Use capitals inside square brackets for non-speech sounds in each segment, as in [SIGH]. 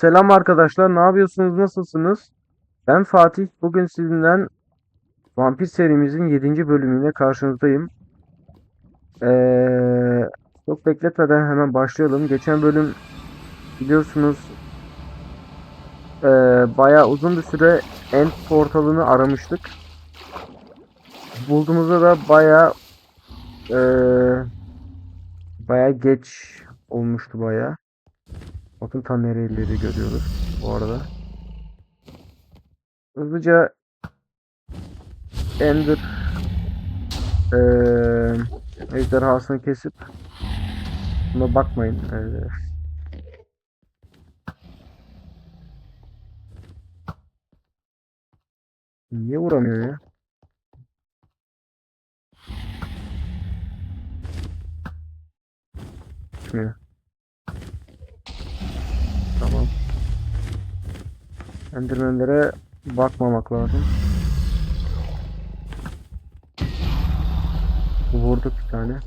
Selam arkadaşlar, ne yapıyorsunuz, nasılsınız? Ben Fatih, bugün sizinle Vampir serimizin 7. bölümüyle karşınızdayım. Ee, çok bekletmeden hemen başlayalım. Geçen bölüm biliyorsunuz ee, bayağı uzun bir süre End portalını aramıştık. Bulduğumuzda da bayağı ee, bayağı geç olmuştu bayağı. Bakın tam nereleri görüyoruz bu arada. Hızlıca Ender eee ejderhasını kesip buna bakmayın. Eee, niye vuramıyor ya? Çıkmıyor. Tamam. Endermenlere bakmamak lazım. Vurduk bir tane.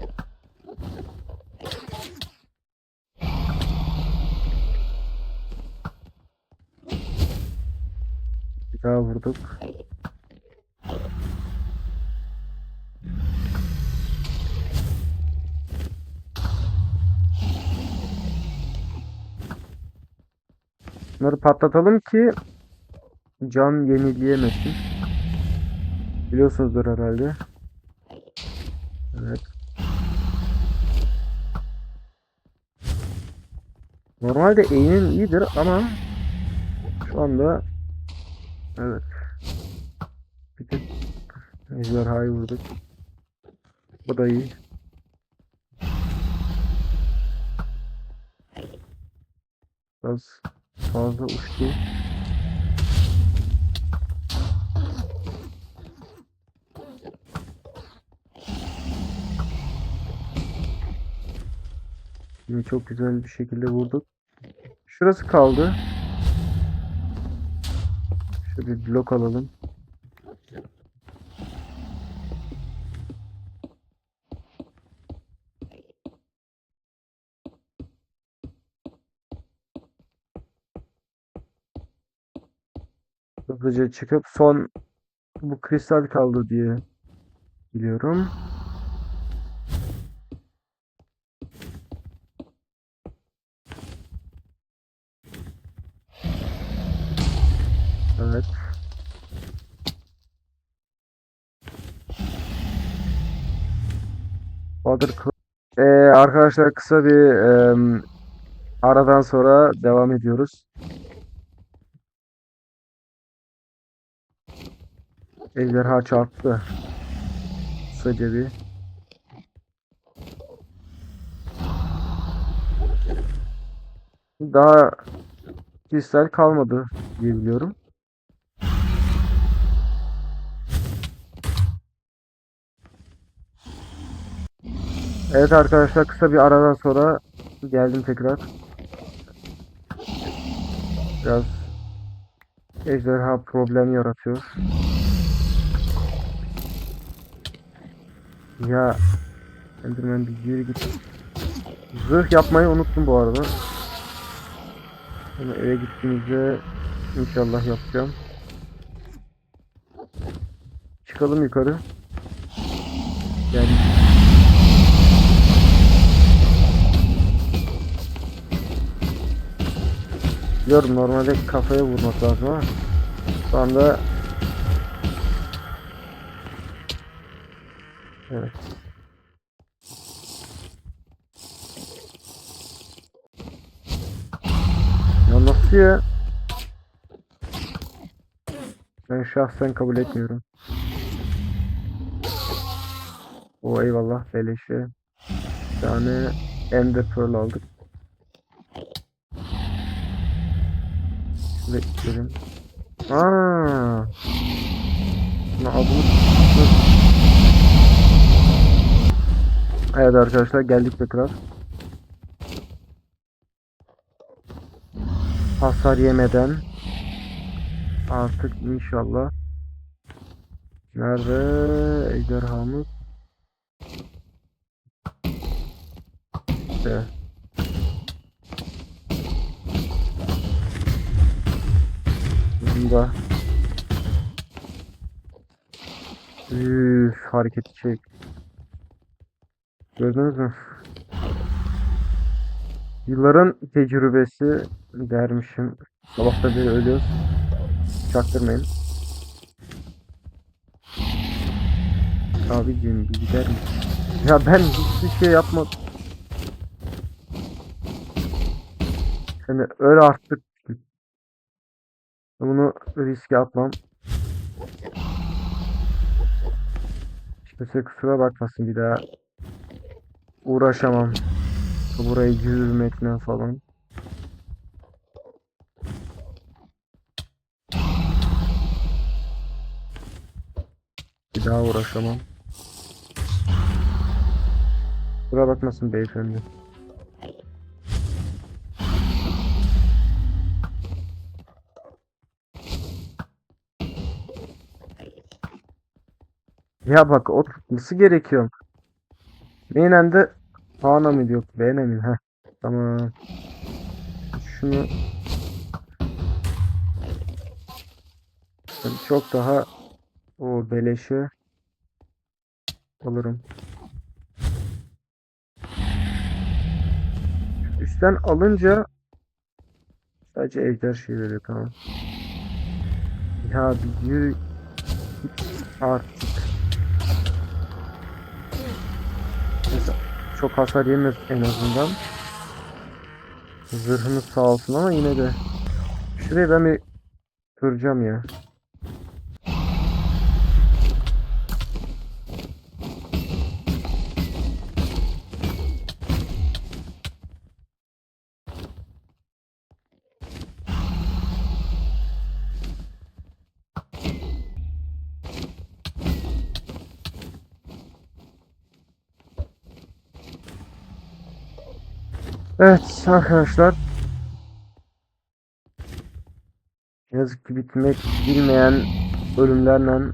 Bir daha vurduk. Bunları patlatalım ki can yenileyemesin. Biliyorsunuzdur herhalde. Evet. Normalde eğimim iyidir ama şu anda evet. Bir tek ejderhayı vurduk. Bu da iyi. Biraz fazla uçtu. Yine çok güzel bir şekilde vurduk. Şurası kaldı. Şöyle bir blok alalım. Hızlıca çıkıp son bu kristal kaldı diye biliyorum. Evet. Bahadır. Ee, arkadaşlar kısa bir em, aradan sonra devam ediyoruz. Ejderha çarptı. Kısaca bir. Daha kristal kalmadı diye biliyorum. Evet arkadaşlar kısa bir aradan sonra geldim tekrar. Biraz ejderha problem yaratıyor. Ya Enderman bir yürü git. Zırh yapmayı unuttum bu arada. Ama eve gittiğimizde inşallah yapacağım. Çıkalım yukarı. Yani Biliyorum normalde kafaya vurmak lazım ama şu anda Evet. Ya nasıl ya? Ben şahsen kabul etmiyorum. O eyvallah beleşe. Bir tane Ender Pearl aldık. İçelim. Aaa. Şunu adını Evet arkadaşlar geldik tekrar. Hasar yemeden artık inşallah Nerede ejderhamız? İşte sonunda. Üf, hareketi çek. Gördünüz mü? Yılların tecrübesi dermişim. Sabahta beri ölüyoruz. Çaktırmayın. Abicim bir gider misin? Ya ben hiçbir şey yapmadım. Seni öl artık. Bunu riske atmam. Kimse kusura bakmasın bir daha uğraşamam. Burayı yürümekle falan. Bir daha uğraşamam. Kusura bakmasın beyefendi. Ya bak o tutması gerekiyor. Neyle de A'na mı yok B'ne mi? Heh. Tamam. Şunu çok daha o beleşi alırım. Üstten alınca sadece ejder şey veriyor tamam. Ya bir yürü artık. Çok hasar yemez en azından. Zırhımız sağ olsun ama yine de. Şurayı ben bir kıracağım ya. Evet arkadaşlar. Yazık ki bitmek bilmeyen bölümlerle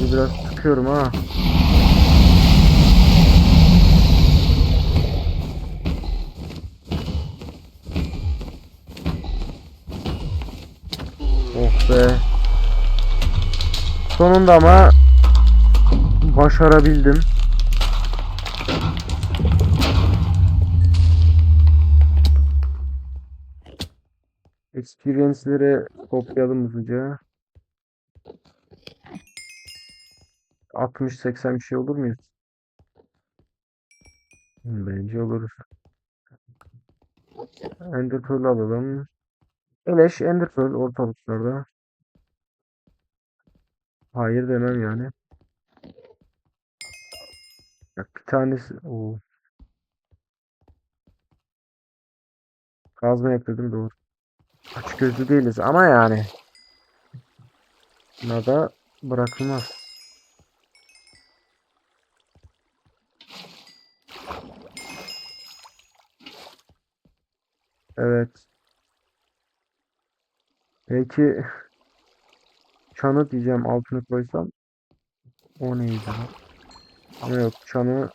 biraz sıkıyorum ha. Oh be. Sonunda ama başarabildim. Experience'leri kopyalım hızlıca. 60-80 bir şey olur muyuz? Hmm, Bence oluruz. Ender Pearl alalım. Eleş Ender Pearl ortalıklarda. Hayır demem yani. Bak bir tanesi... Oo. Kazma yapıyordum doğru. Aç gözlü değiliz ama yani. Buna da bırakılmaz. Evet. Peki çanı diyeceğim altını koysam o neydi? Ama yok çanı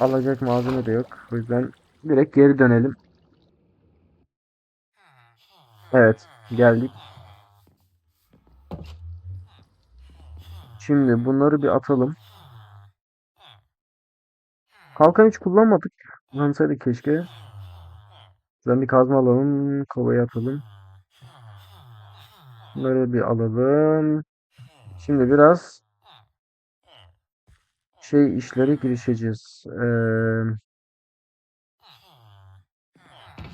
alacak malzeme de yok. O yüzden direkt geri dönelim. Evet geldik. Şimdi bunları bir atalım. Kalkan hiç kullanmadık. Kullansaydık keşke. Buradan bir kazma alalım. Kovaya atalım. Bunları bir alalım. Şimdi biraz şey işlere girişeceğiz. Ee,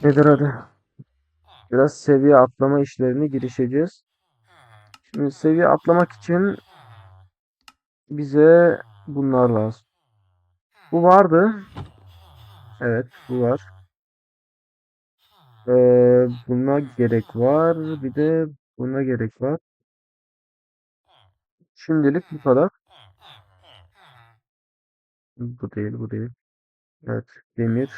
nedir adı? Biraz seviye atlama işlerine girişeceğiz. Şimdi seviye atlamak için bize bunlar lazım. Bu vardı. Evet, bu var. Ee, buna gerek var. Bir de buna gerek var. Şimdilik bu kadar. Bu değil, bu değil. Evet, demir.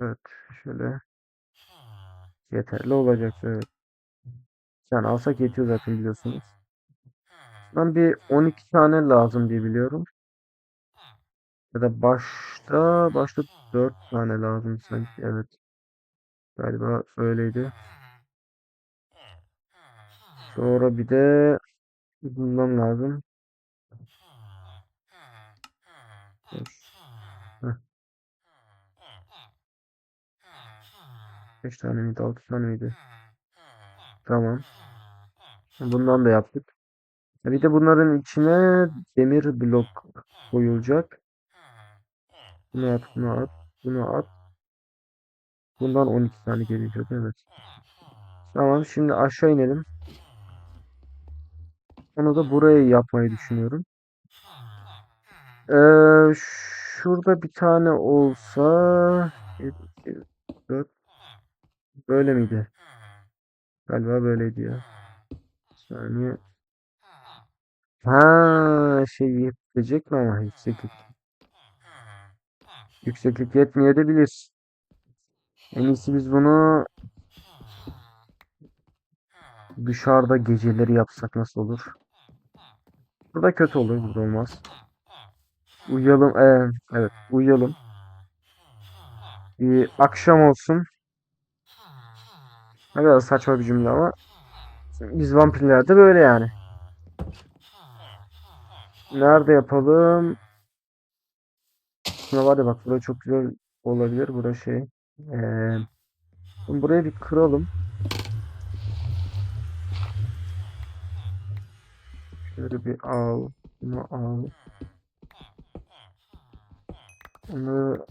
Evet, şöyle yeterli olacak. Evet. Yani alsak yetiyor zaten biliyorsunuz. Ben bir 12 tane lazım diye biliyorum. Ya da başta başta 4 tane lazım sanki. Evet. Galiba öyleydi. Sonra bir de bundan lazım. 5 tane miydi 6 tane miydi? Tamam. Bundan da yaptık. E, bir de bunların içine demir blok koyulacak. Bunu at, bunu at, bunu at. Bundan 12 tane gelecek evet. Tamam şimdi aşağı inelim. Onu da buraya yapmayı düşünüyorum. Ee, şurada bir tane olsa 4 böyle miydi? Galiba böyleydi ya. Saniye. Ha şey yetecek mi ama yükseklik. Yükseklik yetmeyebilir. En iyisi biz bunu dışarıda geceleri yapsak nasıl olur? Burada kötü olur, burada olmaz. Uyuyalım, ee, evet uyuyalım. Bir akşam olsun. Ne kadar saçma bir cümle ama biz vampirler de böyle yani. Nerede yapalım? Şuna var ya bak burası çok güzel olabilir. Burası şey. Ee, buraya bir kıralım. Şöyle bir al. Bunu al. Onu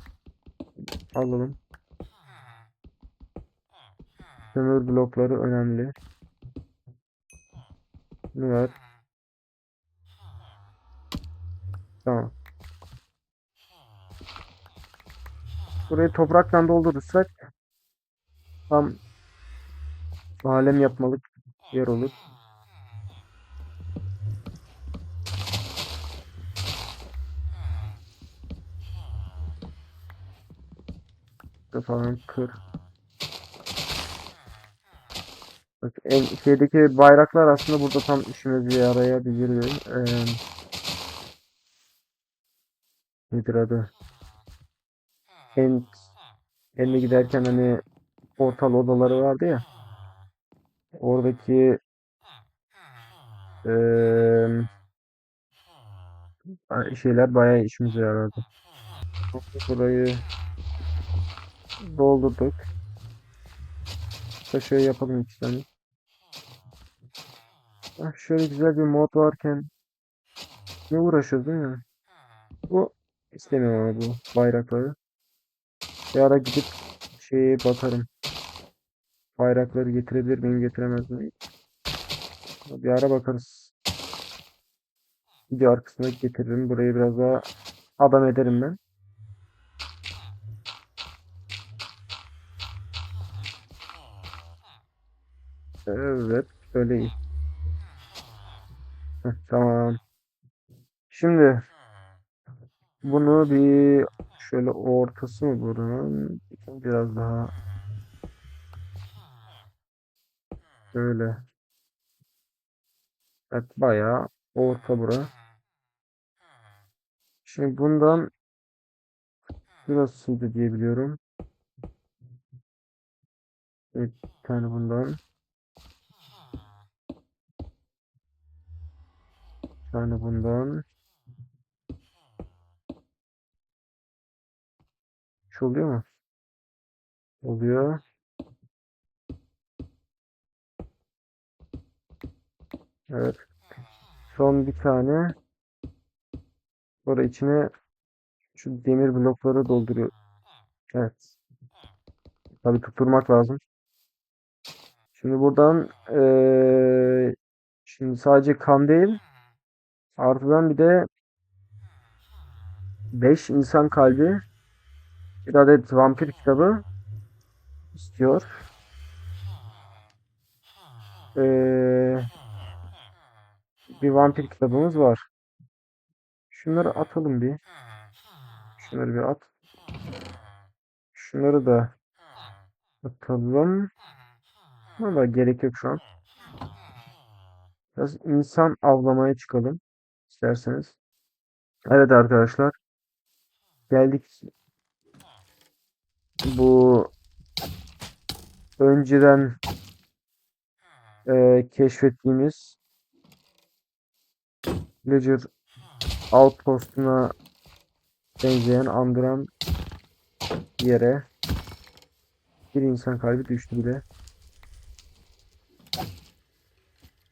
alalım. Kömür blokları önemli. Bunu ver. Tamam. Burayı toprakla doldurursak tam alem yapmalık yer olur. falan kır. Bak en şeydeki bayraklar aslında burada tam işimize yarayabilir. Ee, nedir adı? En Ende giderken hani portal odaları vardı ya. Oradaki eee, şeyler bayağı işimize yarardı. Burayı doldurduk. İşte şöyle yapalım iki tane. Ah, şöyle güzel bir mod varken ne uğraşıyoruz değil mi? Bu istemiyorum ama bu bayrakları. Bir ara gidip şeye bakarım. Bayrakları getirebilir miyim getiremez miyim? Bir ara bakarız. Video arkasına getiririm. Burayı biraz daha adam ederim ben. Evet. Öyle iyi. Tamam. Şimdi bunu bir şöyle ortası mı buranın? Biraz daha şöyle. Evet bayağı orta bura. Şimdi bundan biraz sığdı diyebiliyorum. Bir tane bundan. Tane bundan. Şu oluyor mu? Oluyor. Evet. Son bir tane. Sonra içine şu demir blokları dolduruyor. Evet. Tabii tutturmak lazım. Şimdi buradan ee, şimdi sadece kan değil artıdan bir de 5 insan kalbi bir adet vampir kitabı istiyor. Ee, bir vampir kitabımız var. Şunları atalım bir. Şunları bir at. Şunları da atalım. Ama gerek yok şu an. Biraz insan avlamaya çıkalım. İsterseniz. Evet arkadaşlar. geldik. Bu önceden e, keşfettiğimiz Villager Outpost'una benzeyen, andıran yere bir insan kalbi düştü bile.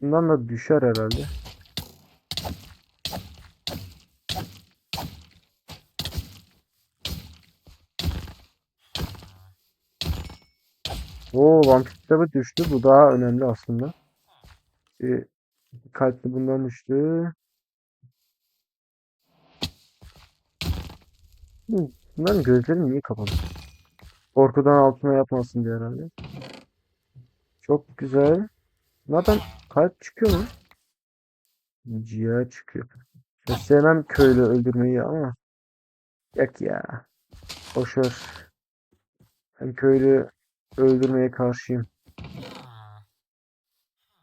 Bundan da düşer herhalde. Oo vampir kitabı düştü. Bu daha önemli aslında. Bir kalpli bundan düştü. Bunların gözleri niye kapalı? Korkudan altına yapmasın diye herhalde. Çok güzel. Zaten kalp çıkıyor mu? Ciğer çıkıyor. Ya sevmem köylü öldürmeyi ama. Yok ya. Boşver. Ben köylü öldürmeye karşıyım.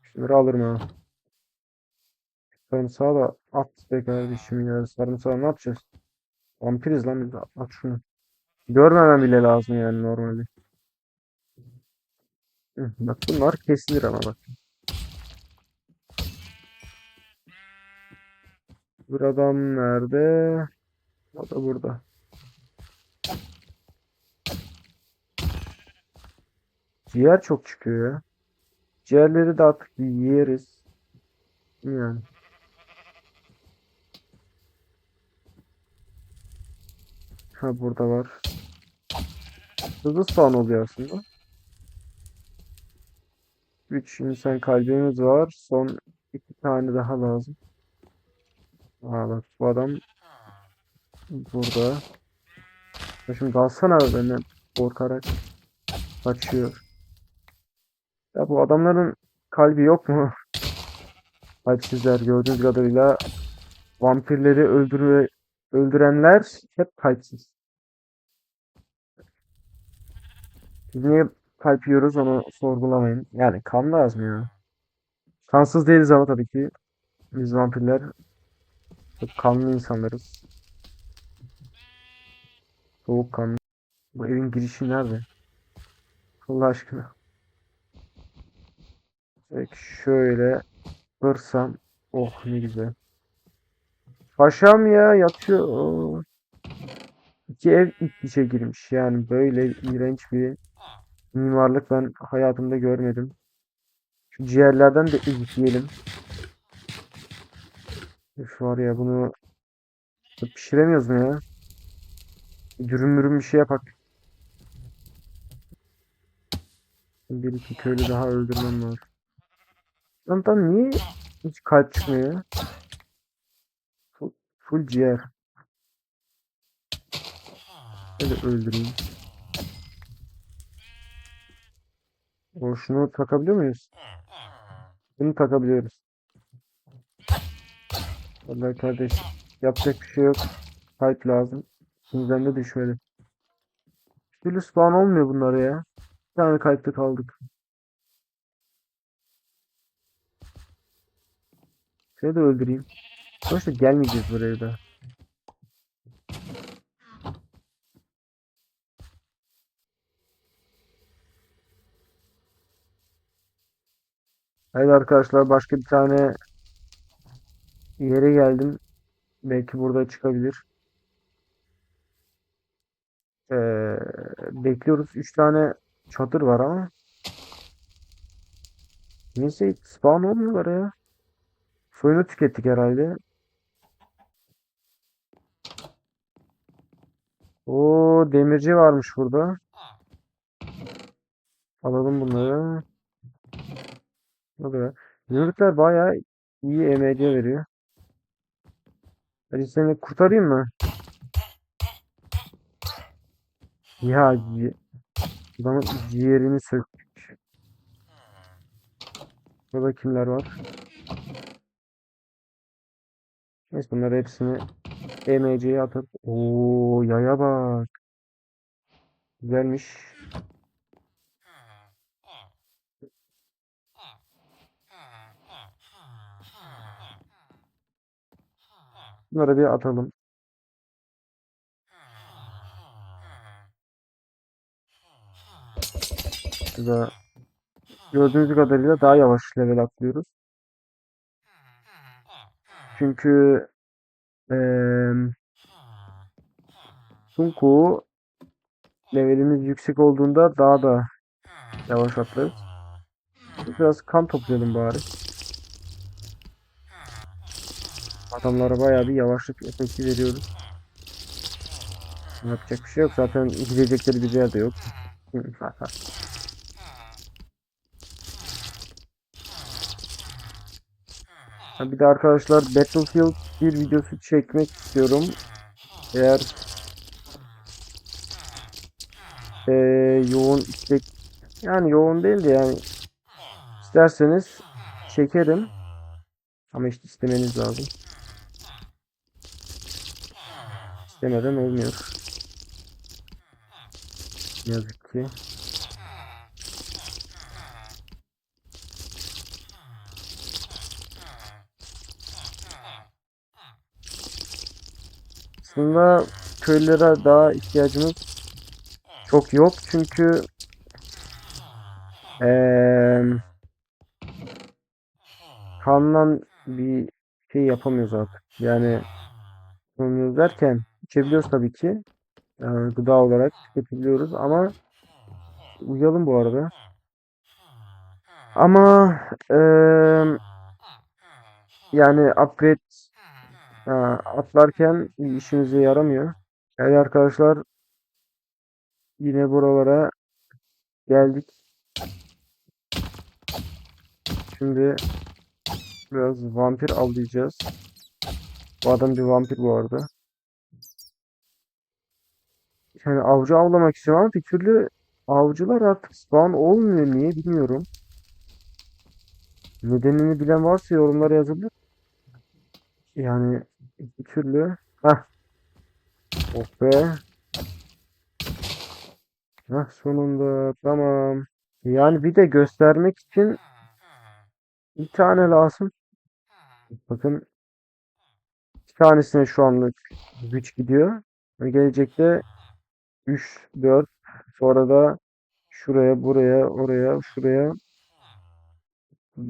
Şunları alırım ha. Sarımsağı da at be kardeşim ya. Sarımsağı ne yapacağız? Vampiriz lan. At şunu. Görmemem bile lazım yani normalde. Bak bunlar kesilir ama bak. Bir adam nerede? O da burada. Ciğer çok çıkıyor ya. Ciğerleri de artık yeriz. Yani. Ha burada var. Hızlı spawn oluyor aslında. 3 insan kalbimiz var. Son iki tane daha lazım. Aa bak bu adam burada. Şimdi dalsana benden korkarak kaçıyor. Ya bu adamların kalbi yok mu? Kalpsizler gördüğünüz kadarıyla vampirleri öldürme, öldürenler hep kalpsiz. Biz niye kalp yiyoruz onu sorgulamayın. Yani kan lazım ya. Kansız değiliz ama tabii ki. Biz vampirler çok kanlı insanlarız. Soğukkanlı. Bu evin girişi nerede? Allah aşkına. Peki şöyle kırsam. Oh ne güzel. Paşam ya yatıyor. İki ev iç içe girmiş. Yani böyle iğrenç bir mimarlık ben hayatımda görmedim. Şu ciğerlerden de izleyelim. Üf var ya bunu pişiremiyoruz mu ya? Dürüm mürüm bir şey yapak. Bir iki köylü daha öldürmem var. Lan niye hiç kalp çıkmıyor? Full, full ciğer. Hadi öldüreyim. O şunu takabiliyor muyuz? Bunu takabiliyoruz. Vallahi kardeş yapacak bir şey yok. Kalp lazım. Bizden de düşmedi. Bir türlü spawn olmuyor bunlara ya. Bir tane kalpte kaldık. Seni de öldüreyim. Sonuçta gelmeyeceğiz buraya da. Evet arkadaşlar başka bir tane yere geldim. Belki burada çıkabilir. Ee, bekliyoruz. 3 tane çadır var ama. Neyse spawn olmuyorlar ya. Suyunu tükettik herhalde. O demirci varmış burada. Alalım bunları. Kadar? Zümrütler bayağı iyi EMC veriyor. Hadi seni kurtarayım mı? Ya adamın ciğerini söktük. Burada kimler var? Neyse bunları hepsini EMC'ye atıp ooo yaya bak. Güzelmiş. Bunları bir atalım. Güzel. Gördüğünüz kadarıyla daha yavaş level atlıyoruz. Çünkü eee Sunku levelimiz yüksek olduğunda daha da yavaş atlarız. Biraz kan toplayalım bari. Adamlara bayağı bir yavaşlık efekti veriyoruz. Yapacak bir şey yok. Zaten gidecekleri bir yer de yok. [LAUGHS] Bir de arkadaşlar Battlefield bir videosu çekmek istiyorum. Eğer eee, yoğun istek yani yoğun değil de yani isterseniz çekerim. Ama işte istemeniz lazım. İstemeden olmuyor. Yazık ki. Aslında köylere daha ihtiyacımız çok yok çünkü eee kanla bir şey yapamıyoruz artık. Yani yapamıyoruz derken içebiliyoruz tabii ki. Yani gıda olarak tüketebiliyoruz ama uyuyalım bu arada. Ama eee, yani upgrade ha, atlarken işimize yaramıyor. Evet arkadaşlar yine buralara geldik. Şimdi biraz vampir avlayacağız. Bu adam bir vampir bu arada. Yani avcı avlamak istiyorum ama bir türlü avcılar artık spawn olmuyor. Niye bilmiyorum. Nedenini bilen varsa yorumlara yazabilir. Yani bir türlü. Heh. Oh be. Heh, sonunda tamam. Yani bir de göstermek için bir tane lazım. Bakın bir tanesine şu anlık güç gidiyor. Ve gelecekte 3, 4 sonra da şuraya, buraya, oraya, şuraya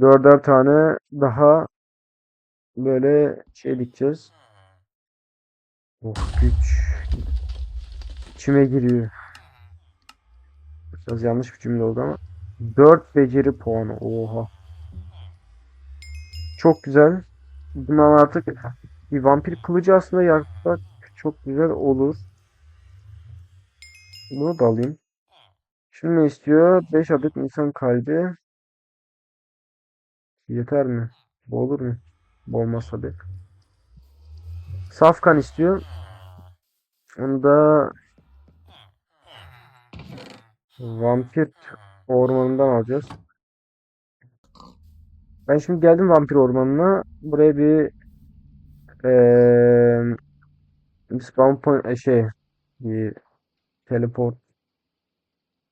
dörder tane daha böyle şey dikeceğiz. Oh güç. İçime giriyor. Biraz yanlış bir cümle oldu ama. 4 beceri puanı. Oha. Çok güzel. Bundan artık bir vampir kılıcı aslında yapsak çok güzel olur. Bunu da alayım. Şimdi ne istiyor? 5 adet insan kalbi. Yeter mi? Bu olur mu? Bu olmaz tabii. Safkan istiyor. Onu da vampir ormanından alacağız. Ben şimdi geldim vampir ormanına. Buraya bir bir spawn point e, şey bir teleport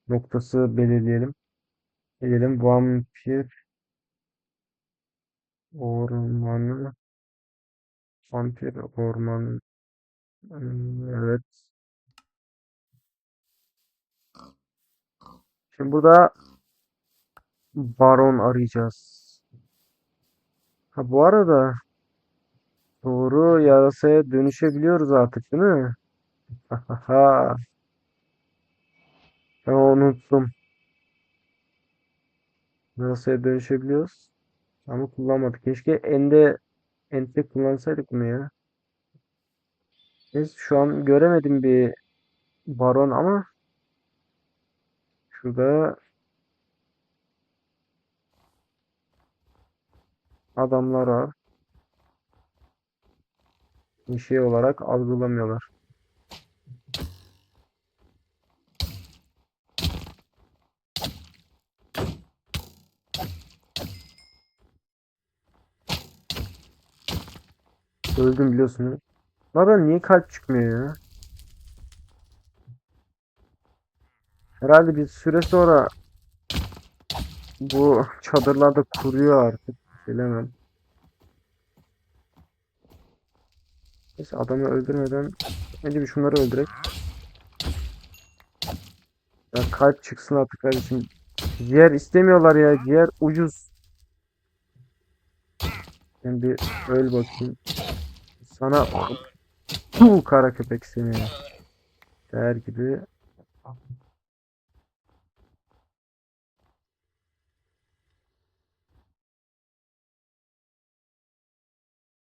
noktası belirleyelim. Gelelim vampir ormanı vampir ormanı Hmm, evet. Şimdi burada baron arayacağız. Ha bu arada doğru yarasaya dönüşebiliyoruz artık değil mi? Ha ben unuttum. Yarasaya dönüşebiliyoruz. Ama kullanmadık. Keşke ende ente kullansaydık bunu ya. Neyse şu an göremedim bir baron ama şurada adamlar var. Bir şey olarak algılamıyorlar. Öldüm biliyorsun. Bana niye kalp çıkmıyor ya? Herhalde bir süre sonra bu [LAUGHS] çadırlarda kuruyor artık. Bilemem. Neyse adamı öldürmeden önce bir şunları öldürek. Ya kalp çıksın artık kardeşim. Ciğer istemiyorlar ya. Ciğer ucuz. Ben bir öl bakayım. Sana bu kara köpek seni. Der gibi.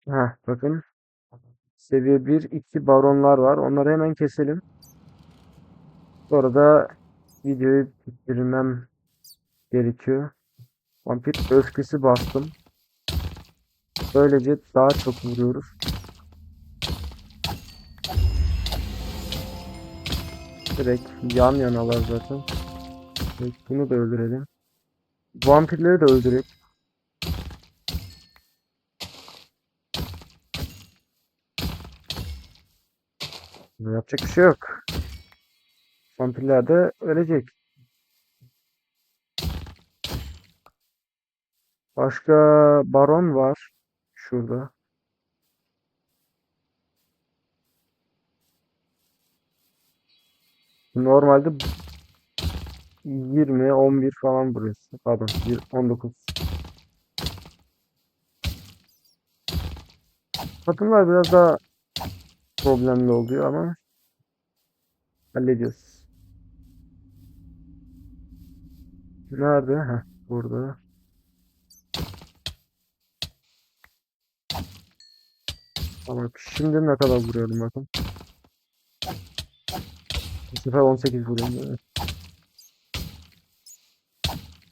Heh, bakın. Seviye 1, 2 baronlar var. Onları hemen keselim. Sonra da videoyu bitirmem gerekiyor. Vampir öfkesi bastım. Böylece daha çok vuruyoruz. Direkt yan yanalar zaten. Evet, bunu da öldürelim. Vampirleri de öldürelim. Yapacak bir şey yok. Vampirler de ölecek. Başka baron var. Şurada. Normalde 20, 11 falan burası. Pardon, bir- 19. Kadınlar biraz daha problemli oluyor ama hallediyoruz. Nerede? Heh, burada. Tamam. Şimdi ne kadar vuruyorum bakın. Bu sefer 18 vuruyorum.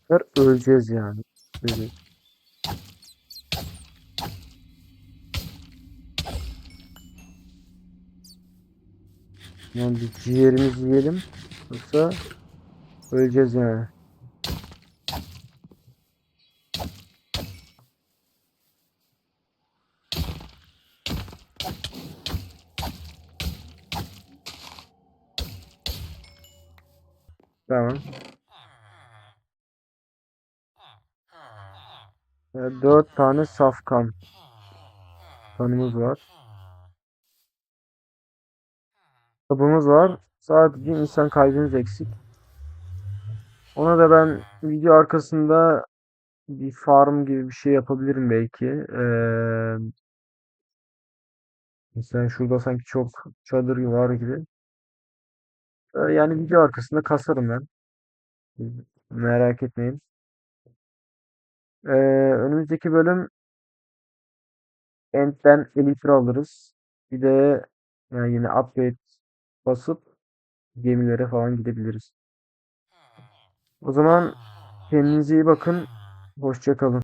Sefer öleceğiz yani. Öleceğiz. Yani bir ciğerimizi yiyelim. Yoksa öleceğiz yani. Tamam. Ee, Dört tane safkan kanımız var. Kabımız var. Sadece insan kalbimiz eksik. Ona da ben video arkasında bir farm gibi bir şey yapabilirim belki. Ee, mesela şurada sanki çok çadır var gibi. Yani video arkasında kasarım ben. Merak etmeyin. Ee, önümüzdeki bölüm End'den Elytra alırız. Bir de yani yine upgrade basıp gemilere falan gidebiliriz. O zaman kendinize iyi bakın. Hoşça kalın.